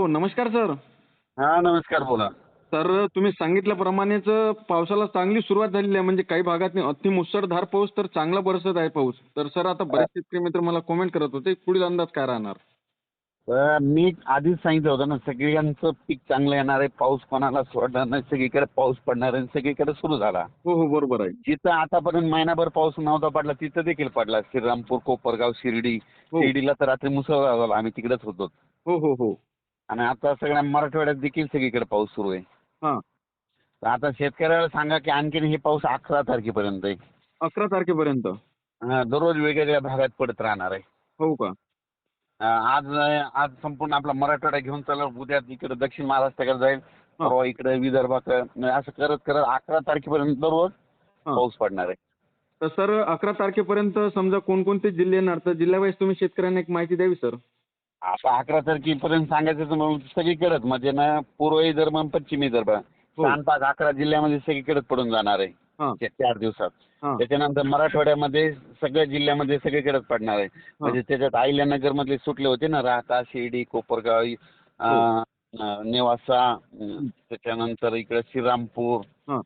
हो नमस्कार सर. हा नमस्कार बोला. तर तुम्ही सांगितल्याप्रमाणेच पावसाला चांगली सुरुवात झालेली आहे. म्हणजे काही भागात अति मुसळधार पाऊस तर चांगला बरसत आहे पाऊस. तर सर आता बरेच शेतकरी मित्र मला कमेंट करत होते पुढील अंदाज काय राहणार? तर मी आधीच सांगितलं होतं ना सगळ्यांचं पीक चांगलं येणार आहे पाऊस कोणाला सोडणार नाही सगळीकडे पाऊस पडणार आहे सगळीकडे सुरू झाला. हो हो बरोबर आहे. जिथं आतापर्यंत महिनाभर पाऊस नव्हता पडला तिथं देखील पडला. श्रीरामपूर कोपरगाव शिर्डी. हो. शिर्डीला तर रात्री मुसळधार झाला आम्ही तिकडेच होतो. हो हो हो. आणि आता सगळ्या मराठवाड्यात देखील सगळीकडे पाऊस सुरू आहे. हां. तर आता शेतकऱ्याला सांगा की आणखीन हे पाऊस अकरा तारखेपर्यंत आहे. अकरा तारखेपर्यंत. हा, दररोज वेगवेगळ्या भागात पडत राहणार आहे. हो का? अं, आज आज संपूर्ण आपला मराठवाडा घेऊन चालला उद्या इकडे दक्षिण महाराष्ट्राकडे जाईल. परवा इकडे विदर्भाकडे म्हणजे असं करत करत अकरा तारखेपर्यंत दररोज हां. पाऊस पडणार आहे. तर सर अकरा तारखेपर्यंत समजा कोणकोणते जिल्हे येणार? तर जिल्ह्यावाईज तुम्ही शेतकऱ्यांना एक माहिती द्यावी सर. आता अकरा तारखेपर्यंत सांगायचं तर मग सगळीकडेच. म्हणजे ना पूर्व विदर्भ आणि पश्चिम विदर्भ हो. पाच अकरा जिल्ह्यामध्ये सगळीकडेच पडून जाणार आहे. हां. त्या चार दिवसात. हां. त्याच्यानंतर मराठवाड्यामध्ये सगळ्या जिल्ह्यामध्ये सगळीकडेच पडणार आहे. म्हणजे त्याच्यात अहिल्यानगर मधले सुटले होते ना राहता शिर्डी कोपरगाव अं, अं, नेवासा अं, त्याच्यानंतर इकडे श्रीरामपूर. हां.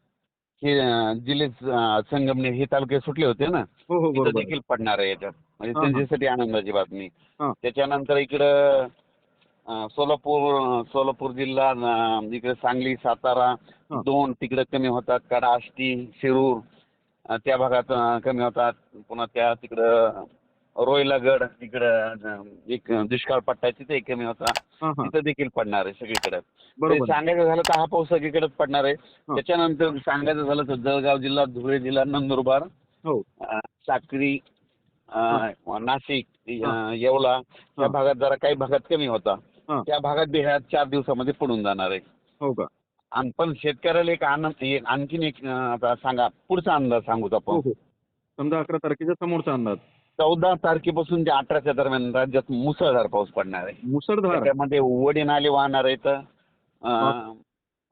हे अं, जिल्हे अं, संगमनेर हे तालुके सुटले होते ना. हो हो तिथं बरोबर. देखील पडणार आहे याच्यात. म्हणजे. त्यांच्यासाठी आनंदाची बातमी. त्याच्यानंतर इकडं सोलापूर सोलापूर जिल्हा इकडे सांगली सातारा. दोन तिकडे कमी होतात. कडा आष्टी शिरूर त्या भागात कमी होतात. पुन्हा त्या तिकडं रोयलागड तिकडं एक दुष्काळ पट्टा तिथे कमी होता. तिथं देखील पडणार आहे सगळीकडे. सांगायचं झालं तर हा पाऊस सगळीकडेच पडणार आहे. त्याच्यानंतर सांगायचं झालं तर जळगाव जिल्हा धुळे जिल्हा नंदुरबार हो. साक्री नाशिक येवला या भागात जरा काही भागात कमी होता. हां. त्या भागात बी ह्या चार दिवसामध्ये पडून जाणार आहे. हो का? आणि पण शेतकऱ्याला एक आनंद आणखीन एक आता सांगा पुढचा अंदाज सांगू हो आपण. हो समजा अकरा तारखेच्या समोरचा अंदाज. चौदा तारखेपासून ते अठराच्या दरम्यान राज्यात मुसळधार पाऊस पडणार आहे. मुसळधार? त्याच्यामध्ये वडी नाले वाहणार आहेत.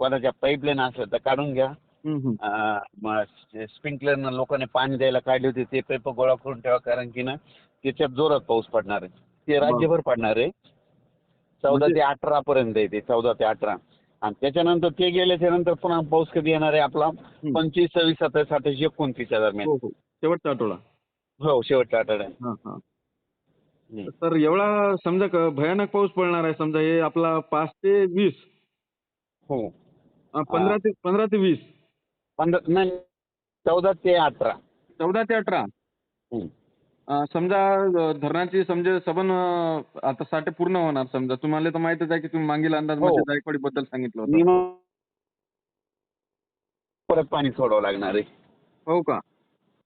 कोणाच्या पाईपलाईन असल्या तर काढून घ्या. स्प्रिंकलरनं लोकांनी पाणी द्यायला काढले होते ते पाईप गोळा करून ठेवा कारण की ना त्याच्यात जोरात पाऊस पडणार आहे. ते राज्यभर पडणार आहे. चौदा म्हणजे- ते अठरा पर्यंत आहे ते चौदा ते अठरा. आणि त्याच्यानंतर ते गेल्याच्यानंतर पुन्हा पाऊस कधी येणार आहे आपला? पंचवीस सव्वीस सत्तावीस अठ्ठावीस एकोणतीसच्या दरम्यान. हो हो. शेवटचा आठवडा. हो हां हम्म. तर एवढा समजा क- भयानक पाऊस पडणार आहे समजा हे आपला पाच ते वीस. हो. पंधरा ते पंधरा ते वीस. पंधरा नाही चौदा ते अठरा. चौदा ते अठरा? हम्म. अं, समजा अं, धरणाची समजा सबन अं, आता साठे पूर्ण होणार समजा. तुम्हाला तर माहितच आहे की तुम्ही मागील अंदाज हो. मध्ये जायकवाडी बद्दल सांगितलं होतं. परत पाणी सोडावं लागणार आहे. हो का?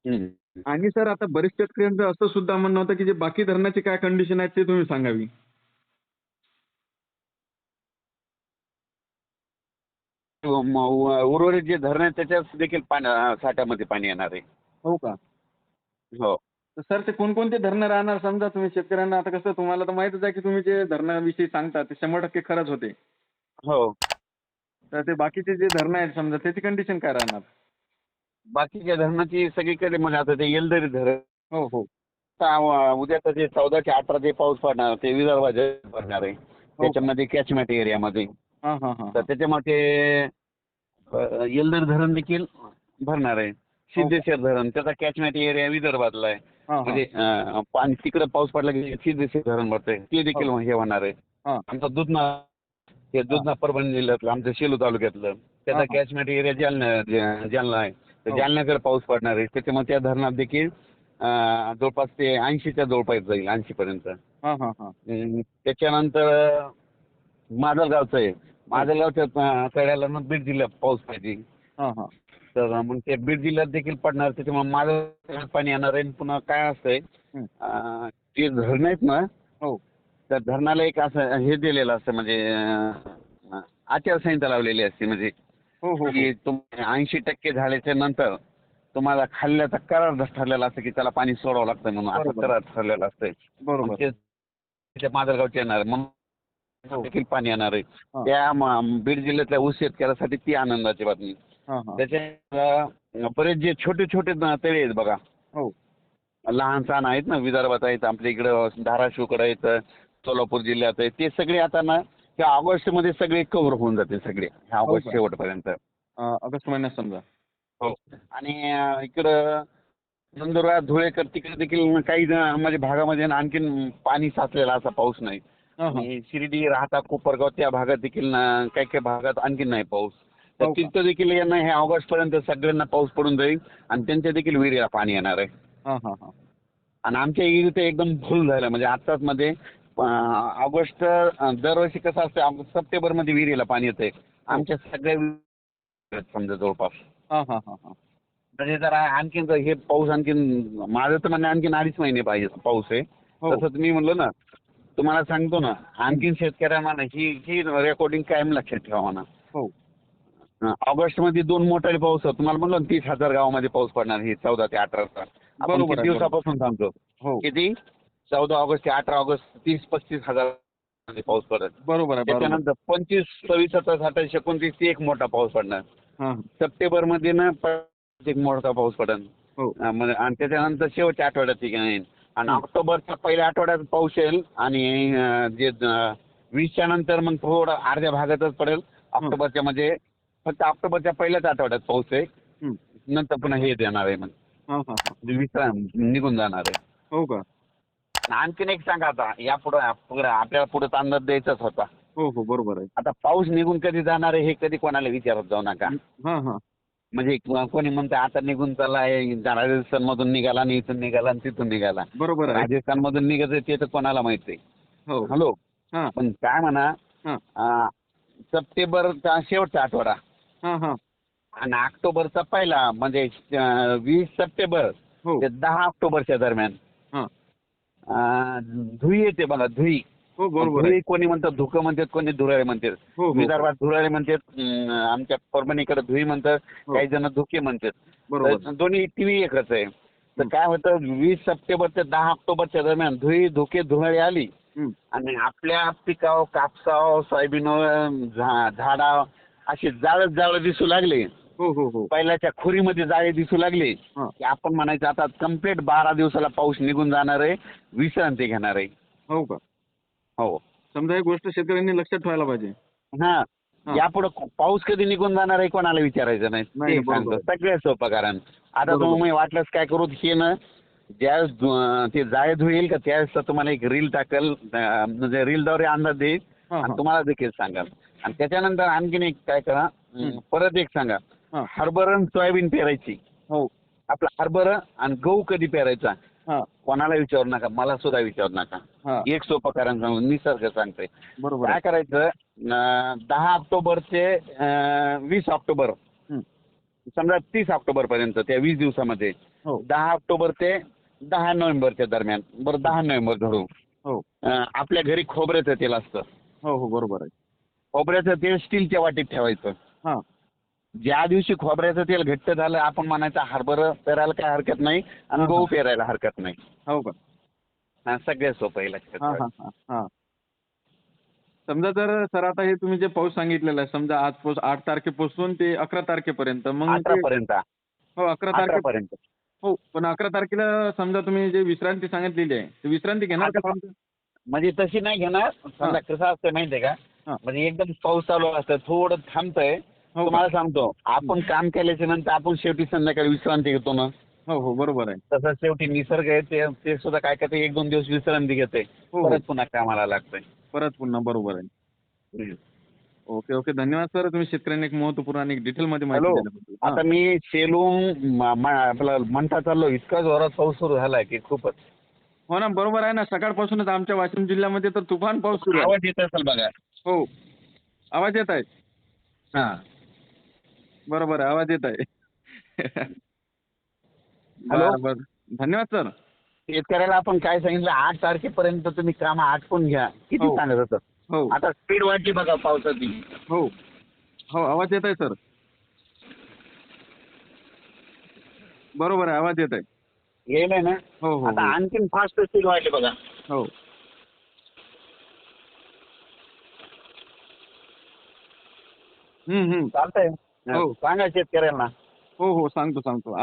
हम्म. आणि सर आता बरेच शेतकऱ्यांचं असं सुद्धा म्हणणं होतं की जे बाकी धरणाची काय कंडिशन आहे ते तुम्ही सांगावी म- उ- उर्वरित जे धरण आहे त्याच्यात देखील साठ्यामध्ये पाणी येणार आहे. हो का? हो. तर सर ते कोणकोणते धरणं राहणार? समजा तुम्ही शेतकऱ्यांना आता कसं तुम्हाला तर माहितच आहे की तुम्ही जे धरणाविषयी सांगता ते शंभर टक्के खरंच होते. हो. तर ते बाकीचे जे धरणं आहेत समजा त्याची कंडिशन काय राहणार? बाकीच्या धरणाची सगळीकडे म्हणजे आता ते येलदरी धरण हो हो. उद्याचं जे चौदा ते अठरा जे पाऊस पडणार ते विदर्भात पडणार आहे त्याच्यामध्ये कॅचमेट एरियामध्ये हां हां हां तर त्याच्यामध्ये येलदरी धरण देखील भरणार आहे. सिद्धेश्वर धरण त्याचा कॅचमेट एरिया विदर्भातला आहे. हां म्हणजे तिकडे पाऊस पडला की सिद्धेश्वर धरण भरतंय. ते देखील हे. होणार आहे. हां. आमचा दुधना हे दुधना परभणी जिल्ह्यातलं आमचं शेलू तालुक्यातलं त्याचा हा. कॅचमेट एरिया जालना जालना आहे. तर हो. जालन्याकडे पाऊस पडणार आहे. त्याच्यामुळे त्या धरणात देखील जवळपास ते ऐंशीच्या जवळपास जाईल ऐंशी पर्यंत. हां हां हां. त्याच्यानंतर माजलगावचं आहे. माजलगावच्या अं, कड्याला मग बीड जिल्ह्यात पाऊस पाहिजे. हां हां. तर मग ते बीड जिल्ह्यात देखील पडणार त्याच्यामुळे माझं पाणी येणार आहे. आणि पुन्हा काय असतंय हं. अं, ते धरणं आहेत ना हो. त्या धरणाला एक असं हे दिलेलं असतं म्हणजे अं, आचारसंहिता लावलेली असते. म्हणजे हो हो की ऐंशी टक्के झाल्याच्यानंतर तुम्हाला खाल्ल्याचा करार ठरलेला असतं की त्याला पाणी सोडावं लागतं म्हणून. असं बरोबर. करार ठरलेला असतंय. बरोबर. मग ते त्याच्या माजलगावचे येणार. आहे. म्हणून देखील पाणी येणार आहे. हा. त्या बीड जिल्ह्यातल्या ऊस शेतकऱ्यासाठी ती आनंदाची बातमी. हां हां. त्याच्या बरेच जे छोटे छोटे तळे आहेत बघा. हो. लहान सहान आहेत ना विदर्भात आहेत आपल्या इकडं धाराशिवकडे आहेत सोलापूर जिल्ह्यात आहेत. ते सगळे आता ना त्या ऑगस्टमध्ये सगळे कव्हर होऊन जाते सगळे. ह्या ऑगस्ट? शेवटपर्यंत. ऑगस्ट महिन्यात समजा. हो. आणि इकडं नंदुरबार धुळेकर तिकडे देखील काही म्हणजे भागामध्ये आणखीन पाणी साचलेला असा पाऊस नाही. हा हा आणि शिर्डी राहता कोपरगाव त्या भागात देखील ना- काही काही भागात आणखीन नाही पाऊस. तर हो? तिथं देखील यांना हे ऑगस्ट पर्यंत सगळ्यांना पाऊस पडून जाईल आणि त्यांच्या देखील विहिरीला पाणी येणार आहे. आणि आमच्या इथे एकदम फुल झालं. म्हणजे आत्ताच मध्ये ऑगस्ट दरवर्षी कसं असतं ऑगस्ट सप्टेंबरमध्ये विहिरीला पाणी येते आमच्या सगळ्या समजा जवळपास. हा हा हा हा. म्हणजे जरा आणखीन हे पाऊस आणखीन माझं तर म्हणणं आणखीन अडीच महिने पाहिजे पाऊस आहे. हो. तसं तुम्ही म्हणलं ना तुम्हाला सांगतो ना आणखीन शेतकऱ्यांना ही ही रेकॉर्डिंग कायम लक्षात ठेवा ना. हो. ऑगस्टमध्ये दोन मोठाले पाऊस. तुम्हाला म्हणलं तीस हजार गावामध्ये पाऊस पडणार हे चौदा ते अठराचा आपण बरोबर किती दिवसापासून सांगतो? हो. किती? चौदा ऑगस्ट ते अठरा ऑगस्ट तीस पस्तीस हजारमध्ये पाऊस पडत. बरोबर त्याच्यानंतर पंचवीस सव्वीस सत्तावीस अठ्ठावीस एकोणतीस ते एक मोठा पाऊस पडणार. सप्टेंबरमध्ये ना एक मोठा पाऊस पडेल हो. म्हणजे आणि त्याच्यानंतर शेवटच्या आठवड्यात आणि. ऑक्टोबरच्या पहिल्या आठवड्यात पाऊस येईल आणि जे वीसच्या नंतर मग थोडं अर्ध्या भागातच पडेल. ऑक्टोबरच्या म्हणजे फक्त ऑक्टोबरच्या पहिल्याच आठवड्यात पाऊस आहे. नंतर पुन्हा हे देणार आहे मग. हा हा हा. म्हणजे विश्राम निघून जाणार आहे. हो का? आणि आणखीन एक सांगा आता या पुढे आपल्याला पुढे अंदाज द्यायचाच होता. हो हो बरोबर आहे. आता पाऊस निघून कधी जाणार आहे हे कधी कोणाला विचारत जाऊ नका. म्हणजे कोणी म्हणते आता निघून चाललाय राजस्थानमधून निघाला आणि इथून निघाला आणि तिथून निघाला. बरोबर आहे. राजस्थानमधून निघायचं ते तर कोणाला माहिती आहे. हो. हॅलो? हा. पण काय म्हणा सप्टेंबरचा शेवटचा आठवडा. हा हा. आणि ऑक्टोबरचा पहिला म्हणजे वीस सप्टेंबर हो. ते दहा ऑक्टोबरच्या दरम्यान. हा. धुई येते बघा धुई. हो बरोबर आहे. कोणी म्हणतात धुकं म्हणतात कोणी धुराळे म्हणतात. हो हो. विदर्भात धुराळे म्हणतात अं, आमच्या परभणीकडे धुई म्हणतात हो. काही जण धुके म्हणतात. बरोबर. तर दोन्ही टीव्ही एकच आहे. तर. काय होतं वीस सप्टेंबर ते दहा ऑक्टोबरच्या दरम्यान धुई धुके धुराळी आली. आणि आपल्या पिकाव कापसाव सोयाबीन झाडा अशी जाळत जाळं दिसू लागले. हो हो हो. पहिल्याच्या खोरीमध्ये जाळे दिसू लागले. हा. की आपण म्हणायचं आता कंप्लीट बारा दिवसाला पाऊस निघून जाणार आहे विश्रांती घेणार आहे. हो का? हो. समजा ही गोष्ट शेतकऱ्यांनी लक्षात ठेवायला पाहिजे. हा. यापुढे पाऊस कधी निघून जाणार आहे कोणाला विचारायचं नाही. ते सांगतो. सगळ्यात सोपं कारण. आता. तुम्ही वाटलंच काय करू हे ना धु- ते जाळे धुईल का त्यावेळेस तुम्हाला एक रील टाकल म्हणजे रीलद्वारे अंदाज देईल. आणि तुम्हाला देखील सांगाल. आणि त्याच्यानंतर आणखीन एक काय करा. परत एक सांगा. हरभरा आणि सोयाबीन पेरायची. हो. आपला हरभरा आणि गहू कधी पेरायचा? हा. कोणाला विचारू नका मला सुद्धा विचारू नका. हा. एक सोपं कारण सांगू निसर्ग सांगते बरोबर. काय आहे करायचं अं, दहा ऑक्टोबर ते अं, वीस ऑक्टोबर. हं. समजा तीस ऑक्टोबर पर्यंत त्या वीस दिवसामध्ये. हो. दहा ऑक्टोबर ते दहा नोव्हेंबरच्या दरम्यान. बरं दहा नोव्हेंबर धरू हो. अं, आपल्या घरी खोबऱ्याचं तेल असतं. हो हो बरोबर आहे. खोबऱ्याचं तेल स्टीलच्या वाटीत ठेवायचं. हा. ज्या दिवशी खोबऱ्याचं तेल घट्ट झालं आपण म्हणायचं हरभरा पेरायला काय हरकत नाही आणि गहू. पेरायला हरकत नाही हो का हा, सगळ्यात सोपं आहे लक्षात हा. हा हा हा समजा जर सर आता हे तुम्ही जे पाऊस सांगितलेला आहे समजा आज पाऊस आठ तारखेपासून ते अकरा तारखेपर्यंत मग अठरा ते- पर्यंत हो अकरा अकरा तारखे पर्यंत हो पण अकरा तारखेला समजा तुम्ही जे विश्रांती सांगितलेली आहे ते विश्रांती घेणार का अकरा- म्हणजे तशी नाही घेणार समजा कसं असतं माहितीये का हा. म्हणजे एकदम पाऊस चालू असतं थोडं थांबतंय? तुम्हाला सांगतो आपण काम केल्याच्यानंतर आपण शेवटी संध्याकाळी विश्रांती घेतो ना. हो हो बरोबर आहे. तसं शेवटी निसर्ग आहे ते ते सुद्धा काय करते एक दोन दिवस विश्रांती घेते. हो हो. परत पुन्हा कामाला लागतंय परत पुन्हा बरोबर आहे. ओके ओके धन्यवाद सर. तुम्ही शेतकऱ्यांनी एक महत्त्वपूर्ण आणि डिटेल मध्ये माहिती हॅलो. हा. आता मी सेलून आपला म्हणता चाललो इतका जोरात पाऊस सुरू झालाय की खूपच. हो ना बरोबर आहे ना. सकाळपासूनच आमच्या वाशिम जिल्ह्यामध्ये तर तुफान पाऊस सुरू आहे. आवाज येत असेल बघा. हो. आवाज येत आहे. हा. बरोबर आहे आवाज येत आहे हॅलो. बरं, बरं. धन्यवाद सर. शेतकऱ्याला आपण काय सांगितलं आठ तारखेपर्यंत तुम्ही काम आटपून घ्या. किती हो. सांगत होतं? हो. आता स्पीड वाढली बघा पावसाची. हो. हो आवाज येत आहे सर. बरोबर आहे आवाज येत आहे गेलाय ना? हो हो आता हो. आणखीन फास्ट स्पीड वाढली बघा. हो. हम्म हम्म. चालतंय. सांगा शेतकऱ्यांना. हो हो सांगतो सांगतो.